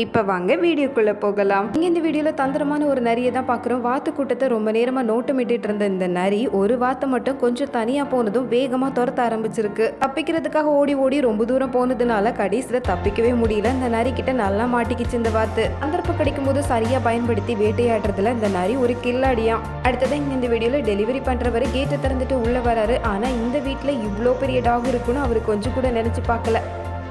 இப்போ வாங்க வீடியோக்குள்ளே போகலாம். இங்கே இந்த வீடியோவில் தந்திரமான ஒரு நரியை தான் பார்க்குறோம் வாத்து கூட்டத்தை ரொம்ப நேரமாக நோட்டமிட்டு இருந்த இந்த நரி ஒரு வாத்தை மட்டும் கொஞ்சம் தனியாக போனதும் வேகமாக துரத்த ஆரம்பிச்சிருக்கு. தப்பிக்கிறதுக்காக ஓடி ஓடி ரொம்ப தூரம் போனதுனால கடைசியில் தப்பிக்கவே முடியல. இந்த நரி கிட்ட நல்லா மாட்டிக்கிச்சு இந்த வாத்து. சந்தர்ப்பம் கிடைக்கும் போது சரியாக பயன்படுத்தி வேட்டையாடுறதுல இந்த நரி ஒரு கில்லாடியாம் அடுத்ததான் இங்கே இந்த வீடியோவில் டெலிவரி பண்ணுறவர் கேட்டை திறந்துட்டு உள்ளே வராரு. ஆனால் இந்த வீட்டில் இவ்வளோ பெரிய டாக் இருக்குன்னு அவர் கொஞ்சம் கூட நினச்சி பார்க்கல.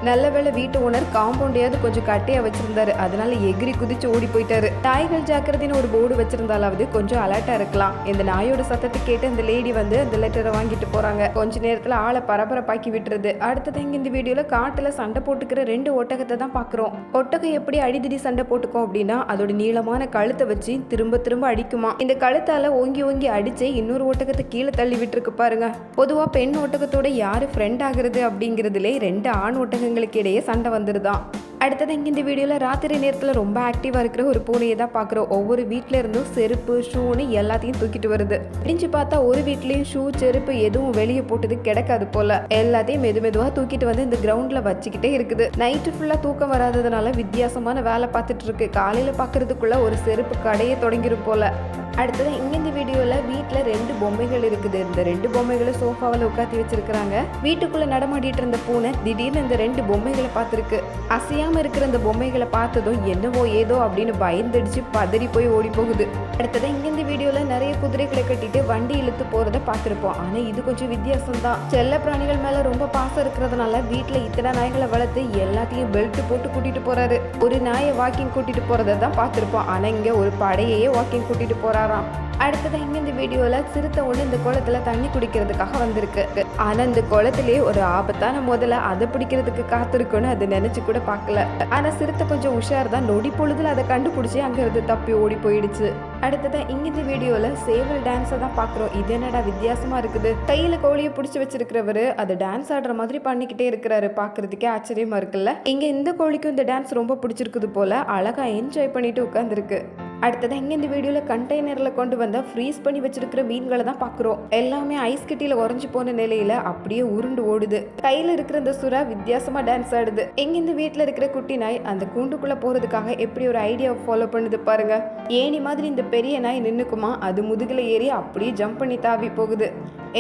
நல்ல வேலை வீட்டு ஓனர் காம்பவுண்டையாவது கொஞ்சம் கட்டியா வச்சிருந்தாரு. அதனால எகிரி குதிச்சு ஓடி போயிட்டாரு. நாய்கள் ஜாக்கிரதைன்னு ஒரு போர்டு வச்சிருந்தாலாவது கொஞ்சம் அலர்ட்டா இருக்கலாம். இந்த நாயோட சத்தத்தை கேட்டு இந்த லேடி வந்து அந்த லெட்டரை வாங்கிட்டு போறாங்க. கொஞ்ச நேரத்துல ஆளை பரபரப்பாக்கி விட்டுறது அடுத்தது இங்க இந்த வீடியோல காட்டுல சண்டை போட்டுக்கிற ரெண்டு ஒட்டகத்தை தான் பாக்குறோம். ஒட்டகம் எப்படி அடிதடி சண்டை போட்டுக்கும் அப்படின்னா அதோட நீளமான கழுத்தை வச்சு திரும்ப திரும்ப அடிக்குமா? இந்த கழுத்தால ஓங்கி ஓங்கி அடிச்சு இன்னொரு ஒட்டகத்தை கீழே தள்ளி விட்டுருக்கு பாருங்க. பொதுவா பெண் ஒட்டகத்தோட யாரு ஃப்ரெண்ட் ஆகுறது அப்படிங்கிறதுலே ரெண்டு ஆண் எங்களுக்கு இடையே சண்டை வந்துடுதான் அடுத்தது இங்கே இந்த வீடியோவில் ராத்திரி நேரத்தில் ரொம்ப ஆக்டிவாக இருக்கிற ஒரு பூனையை தான் பார்க்குறோம். ஒவ்வொரு வீட்டில் இருந்தும் செருப்பு ஷூன்னு எல்லாத்தையும் தூக்கிட்டு வருது. பிடிஞ்சு பார்த்தா ஒரு வீட்லேயும் ஷூ செருப்பு எதுவும் வெளியே போட்டது கிடக்காது போல. எல்லாத்தையும் மெது மெதுவாக தூக்கிட்டு வந்து இந்த கிரவுண்டில் வச்சுக்கிட்டே இருக்குது. நைட்டு ஃபுல்லாக தூக்கம் வராததுனால வித்தியாசமான வேலை பார்த்துட்டு இருக்கு. காலையில் பார்க்கறதுக்குள்ள ஒரு செருப்பு கடையே தொடங்கிரும் போல. அடுத்தது இங்கே இந்த வீடியோவில் வீட்டில் ரெண்டு பொம்மைகள் இருக்குது. இந்த ரெண்டு பொம்மைகளை சோஃபாவில் உட்காத்தி வச்சிருக்கிறாங்க. வீட்டுக்குள்ளே நடமாடிட்டு இருந்த பூனை திடீர்னு இந்த ரெண்டு பொம்மைகளை பார்த்துருக்கு. அசையாமல் இருக்கிற அந்த பொம்மைகளை பார்த்ததும் என்னவோ ஏதோ அப்படின்னு பயந்துடுச்சு பதறி போய் ஓடி போகுது. அடுத்ததான் இங்கே இந்த வீடியோவில் நிறைய குதிரைகளை கட்டிட்டு வண்டி இழுத்து போகிறத பார்த்துருப்போம். ஆனால் இது கொஞ்சம் வித்தியாசம் தான் செல்ல பிராணிகள் மேலே ரொம்ப பாசம் இருக்கிறதுனால வீட்டில் இத்தனை நாய்களை வளர்த்து எல்லாத்தையும் பெல்ட் போட்டு கூட்டிட்டு போறாரு. ஒரு நாயை வாக்கிங் கூட்டிட்டு போறதை தான் பார்த்துருப்போம். ஆனால் இங்கே ஒரு படையையே வாக்கிங் கூட்டிட்டு போறாராம். அடுத்ததாக இங்கே இந்த வீடியோவில் சிறுத்தை ஒன்று இந்த குளத்துல தண்ணி குடிக்கிறதுக்காக வந்திருக்கு. ஆனால் இந்த குளத்திலே ஒரு ஆபத்தான முதல்ல அதை பிடிக்கிறதுக்கு காத்திருக்குன்னு அது நினச்சி கூட பார்க்கல. ஆனால் சிறுத்தை கொஞ்சம் உஷார் தான் நொடி பொழுதில் அதை கண்டுபிடிச்சி அங்கேருந்து தப்பி ஓடி போயிடுச்சு. அடுத்ததாக இங்கே இந்த வீடியோவில் சேவல் டான்ஸை தான் பார்க்குறோம். இது என்னடா வித்தியாசமாக இருக்குது? கையில் கோழியை பிடிச்சி வச்சிருக்கிறவரு அது டான்ஸ் ஆடுற மாதிரி பண்ணிக்கிட்டே இருக்கிறாரு. பார்க்குறதுக்கே ஆச்சரியமாக இருக்குல்ல? இங்கே இந்த கோழிக்கும் இந்த டான்ஸ் ரொம்ப பிடிச்சிருக்குது போல். அழகாக என்ஜாய் பண்ணிட்டு உட்காந்துருக்கு அடுத்தது இங்கே இந்த வீடியோவில் கண்டெய்னரில் கொண்டு வந்த ஃப்ரீஸ் பண்ணி வச்சிருக்கிற மீன்களை தான் பார்க்குறோம் எல்லாமே ஐஸ் கட்டியில் உறைஞ்சி போன நிலையில் அப்படியே உருண்டு ஓடுது. கையில் இருக்கிற இந்த சுறா வித்தியாசமாக டான்ஸ் ஆடுது. எங்க இந்த வீட்டில் இருக்கிற குட்டி நாய் அந்த கூண்டுக்குள்ளே போகிறதுக்காக எப்படி ஒரு ஐடியாவை ஃபாலோ பண்ணுது பாருங்க. ஏணி மாதிரி இந்த பெரிய நாய் நின்றுக்குமா அது முதுகில் ஏறி அப்படியே ஜம்ப் பண்ணி தாவி போகுது.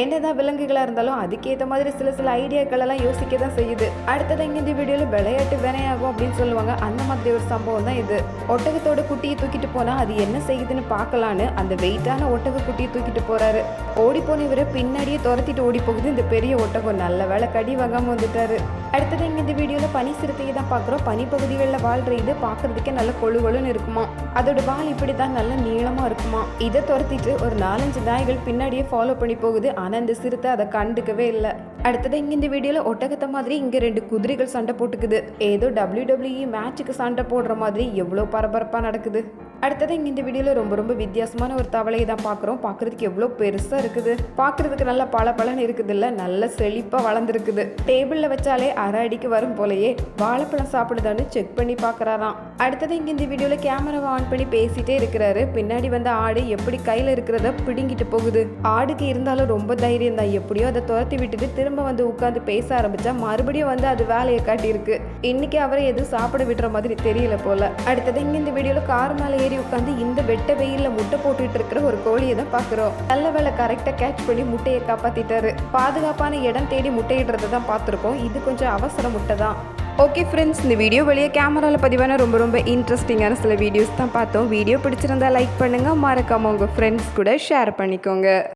என்னதான் விலங்குகளாக இருந்தாலும் அதுக்கேற்ற மாதிரி சில சில ஐடியாக்களெல்லாம் யோசிக்க தான் செய்யுது. அடுத்தது இங்கே இந்த வீடியோவில் விளையாட்டு வினையாகும் அப்படின்னு சொல்லுவாங்க. அந்த மாதிரி ஒரு சம்பவம் தான் இது. ஒட்டகத்தோட குட்டியை தூக்கிட்டு போனால் அது என்ன செய்யுதுன்னு பார்க்கலான்னு அந்த வெயிட்டான ஒட்டகக்குட்டியை தூக்கிட்டு போறாரு. ஓடி போன இவரை பின்னாடியே துரத்திட்டு ஓடி போகுது இந்த பெரிய ஒட்டகம் நல்ல வேலை கடி வாங்காம வந்துட்டாரு. அடுத்தது இங்கே இந்த வீடியோவில் பனி சிறுத்தையை தான் பார்க்குறோம். பனிப்பகுதிகளில் வாழ்ற இது பார்க்குறதுக்கே நல்ல கொழு கொழுன்னு இருக்குமா? அதோட வால் இப்படி தான் நல்ல நீளமாக இருக்குமா? இதை துரத்திட்டு ஒரு நாலஞ்சு நாய்கள் பின்னாடியே ஃபாலோ பண்ணி போகுது. ஆனால் இந்த சிறுத்தை அதை கண்டுக்கவே இல்லை. அடுத்தது இங்கே இந்த வீடியோவில் ஒட்டகத்தை மாதிரி இங்கே ரெண்டு குதிரைகள் சண்டை போட்டுக்குது. ஏதோ டபிள்யூ மேட்சுக்கு சண்டை போடுற மாதிரி எவ்வளோ பரபரப்பாக நடக்குது. அடுத்தது இங்கே இந்த வீடியோவில் ரொம்ப ரொம்ப வித்தியாசமான ஒரு தவளையை தான் பார்க்குறோம். பார்க்குறதுக்கு எவ்வளோ பெருசாக இருக்குது. பார்க்குறதுக்கு நல்ல பல பலன் இருக்குது இல்லை நல்ல செழிப்பாக வளர்ந்துருக்குது. டேபிளில் வச்சாலே அரை அடிக்கு வரும் போலயே வாழைப்பழம் சாப்பிடுதான்னு செக் பண்ணி பார்க்குறாராம். அடுத்தது இங்கே இந்த வீடியோவில் கேமராவை ஆன் பண்ணி பேசிகிட்டே இருக்கிறாரு. பின்னாடி வந்த ஆடு எப்படி கையில் இருக்கிறத பிடுங்கிட்டு போகுது. ஆடுக்கு இருந்தாலும் ரொம்ப தைரியம் தான். எப்படியோ அதை துரத்தி விட்டுட்டு திரும்ப வந்து உட்காந்து பேச ஆரம்பித்தா மறுபடியும் வந்து அது வேலையை காட்டியிருக்கு. இன்றைக்கி அவரை எதுவும் சாப்பிட விடுற மாதிரி தெரியல போல். அடுத்தது இங்கே இந்த வீடியோவில் கார் மேலே ஏறி உட்காந்து இந்த வெட்ட வெயிலில் முட்டை போட்டுட்டு இருக்கிற ஒரு கோழியை தான் பார்க்குறோம். நல்ல வேலை கரெக்டாக கேட்ச் பண்ணி முட்டையை காப்பாற்றிட்டாரு பாதுகாப்பான இடம் தேடி முட்டையிடுறதை தான் பார்த்துருக்கோம். இது கொஞ்சம் அவசர முட்டை தான். ஓகே ஃப்ரெண்ட்ஸ் இந்த வீடியோ வெளியே கேமராவில் பதிவான ரொம்ப ரொம்ப இன்ட்ரெஸ்டிங்கான சில வீடியோஸ் தான் பார்த்தோம். வீடியோ பிடிச்சிருந்தா லைக் பண்ணுங்கள் மறக்காமல் உங்கள் ஃப்ரெண்ட்ஸ் கூட ஷேர் பண்ணிக்கோங்க.